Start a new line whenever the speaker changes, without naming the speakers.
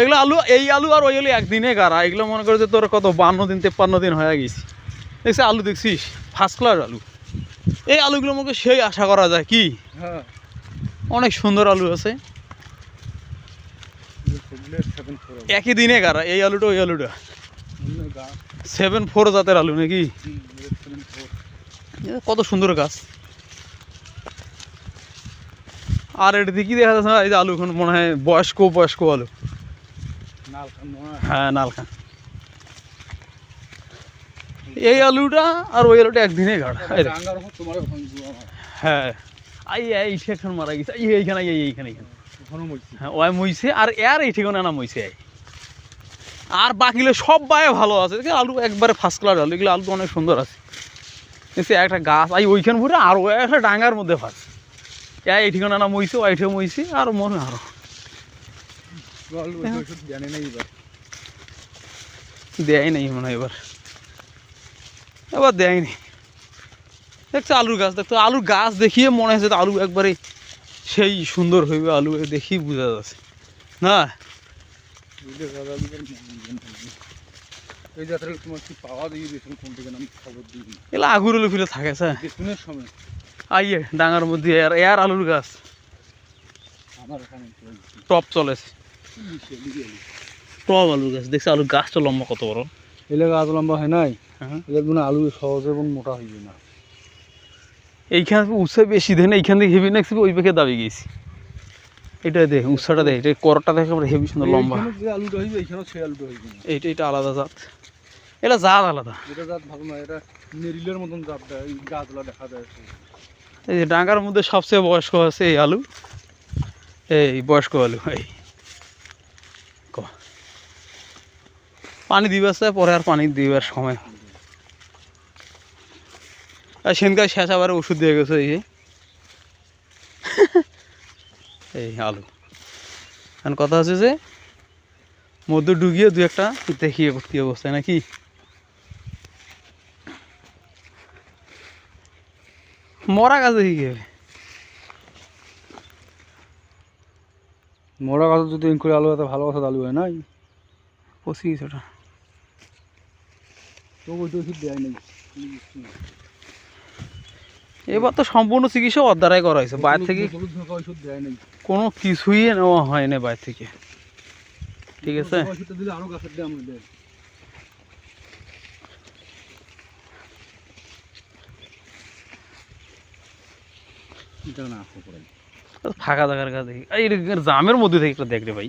এগুলো আলু এই আলু আর ওই আলু একদিনে গাড়া। এগুলো মনে করে যে তোর কত বান্ন দিন তেপ্পান্ন দিন হয়ে গেছি। দেখছিস আলু দেখছিস? ফার্স্ট ক্লাস আলু। এই আলুগুলো মুখে সেই আশা করা যায় কি?
হ্যাঁ।
অনেক সুন্দর আলু আছে। একই দিনে গাড়া এই আলুটা ওই আলুটা। সেভেন ফোর জাতের আলু নাকি? কত সুন্দর গাছ। আর এটা কি দেখা যাচ্ছে না, এই যে আলু এখন মনে হয় বয়স্ক বয়স্ক আলু।
মনে হয়,
নালখা। এই আলুটা আর ওই আলুটা একদিনে
আমার
হ্যাঁ। এই এই সেখানে মারা গেছে। এই হ্যাঁ ওই মইছে আর এর এই ঠিকানা না মইছে। আর বাকিগুলো সব বায়ে ভালো আছে। আলু একবারে ফার্স্ট ক্লাস আলু। এগুলো আলু অনেক সুন্দর আছে। দেখছি, একটা গাছ। আই, ওইখান ভরে আর ওই একটা ডাঙ্গার মধ্যে ফার্স্ট এই ঠিকানা না মইছে ওই ঠিকানা মইছে, আর মনে হয় আরও
আলু ওষুধ জানে না এবার
দেয় নাই মনে হয় এবার। এবার দেয়নি দেখছ আলুর গাছ দেখতো আলুর গাছ দেখিয়ে মনে হয়েছে যে আলু একবারে সেই সুন্দর হইবে আলু দেখি বোঝা যাচ্ছে। না?
বুঝলে দাদা আলুদের এই যাত্রা তোমার কি পাওয়া দিয়ে দিয়েছেন কোন থেকে আমি খবর দিই
এগুলো আগুর আলু ফিরে থাকে স্যার।
বেতনের সময়
আইয়ে ডাঙার মধ্যে এর এর আলুর গাছ।
আমার এখানে
টপ চলেছে। টপ আলুর গাছ দেখছি আলুর গাছটা লম্বা কত বড়?
এলাকা আজ লম্বা হয় নাই?
হ্যাঁ।
এলাকা আলু সহজে এবং মোটা হইবে না।
এইখানে উৎসে বেশি দেয় না এইখান থেকে হেভি নেক্সট ওই পেকে দাবি গেছি। এটা দেখ উৎসাটা দেখ এটা করটা দেখে আমরা হেভি সুন্দর লম্বা।
যে আলুটা হইবে এখানেও সেই আলুটা হইবে
এইটা এটা আলাদা জাত। এটা জাত আলাদা।
এটা জাত ভালো না এটা নেরিলের মতন জাতটা এই গাছগুলো দেখা যায়
এই যে ডাঙ্গার মধ্যে সবচেয়ে বয়স্ক আছে এই আলু। এই বয়স্ক আলু এই। পানি চাই পরে আর পানি দিবার সময়। আর সেনকার শেষ আবার ওষুধ দিয়ে গেছে এই যে। এই আলু। এখন কথা হচ্ছে যে মধ্যে ঢুকিয়ে দু একটা দেখিয়ে কি অবস্থায় নাকি? মরা গাছ দেখি?
মোড়া গাছ যদি করে আলু এত ভালো কথা আলু হয় নাই।
পচি গেছে ওটা
তো ওষুধ দেয় নাই।
এবার তো সম্পূর্ণ চিকিৎসা ওর দ্বারাই করা হয়েছে। বাইরে থেকে
ওষুধ দেয় নাই।
কোনো কিছুই নেওয়া হয় না বাইরে থেকে। ঠিক আছে?
ওষুধটা দিলে আরও গাছের দাম দেয় এটা না করে
ফাঁকা জায়গার কাছে এই জামের মধ্যে থেকে একটা দেখ রে ভাই।